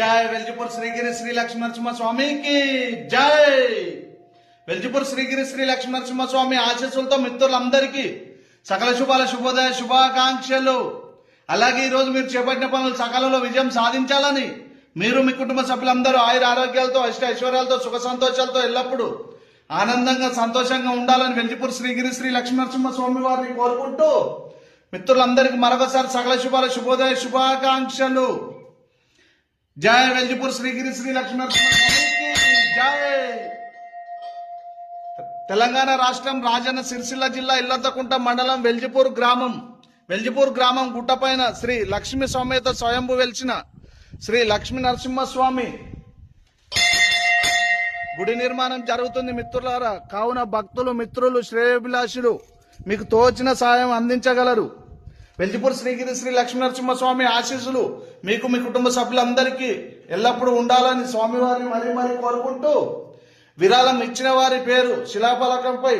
జై వెల్జిపూర్ శ్రీగిరి శ్రీ లక్ష్మీ నరసింహ స్వామికి జై. వెల్జిపూర్ శ్రీగిరి శ్రీ లక్ష్మీ నరసింహ స్వామి ఆశీస్సులతో మిత్రులందరికీ సకల శుభాల శుభోదయ శుభాకాంక్షలు. అలాగే ఈరోజు మీరు చేపట్టిన పనులు సకాలంలో విజయం సాధించాలని మీరు మీ కుటుంబ సభ్యులందరూ ఆయుర ఆరోగ్యాలతో అష్ట ఐశ్వర్యాలతో సుఖ సంతోషాలతో ఎల్లప్పుడూ ఆనందంగా సంతోషంగా ఉండాలని వెల్జిపూర్ శ్రీగిరి శ్రీ లక్ష్మీ నరసింహ స్వామి వారిని కోరుకుంటూ మిత్రులందరికీ మరొకసారి సకల శుభాల శుభోదయ శుభాకాంక్షలు. జయ వెల్జిపూర్ శ్రీగిరి శ్రీ లక్ష్మీ జయ తెలంగాణ రాష్ట్రం రాజన్న సిరిసిల్ల జిల్లా ఇల్లంతకుంట మండలం వెల్జిపూర్ గ్రామం. వెల్జిపూర్ గ్రామం గుట్టపైన శ్రీ లక్ష్మీ సమేత స్వయంభు వెలిచిన శ్రీ లక్ష్మీ నరసింహస్వామి గుడి నిర్మాణం జరుగుతుంది మిత్రులారా. కావున భక్తులు మిత్రులు శ్రేయభిలాషులు మీకు తోచిన సాయం అందించగలరు. పెళ్ళిపూర్ శ్రీగిరి శ్రీ లక్ష్మీనరసింహస్వామి ఆశీస్సులు మీకు మీ కుటుంబ సభ్యులందరికీ ఎల్లప్పుడూ ఉండాలని స్వామివారిని మరీ మరీ కోరుకుంటూ విరాళం ఇచ్చిన వారి పేరు శిలాఫలకంపై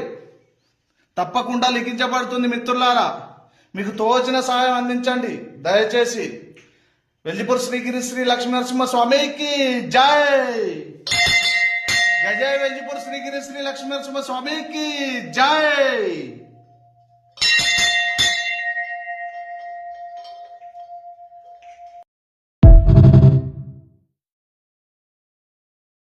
తప్పకుండా లిఖించబడుతుంది మిత్రులారా. మీకు తోచిన సహాయం అందించండి. దయచేసి వెల్లిపూర్ శ్రీగిరి శ్రీ లక్ష్మీనరసింహ స్వామికి జై! జయ జయ వెల్లిపూర్ శ్రీగిరి శ్రీ లక్ష్మీనరసింహ స్వామికి జై!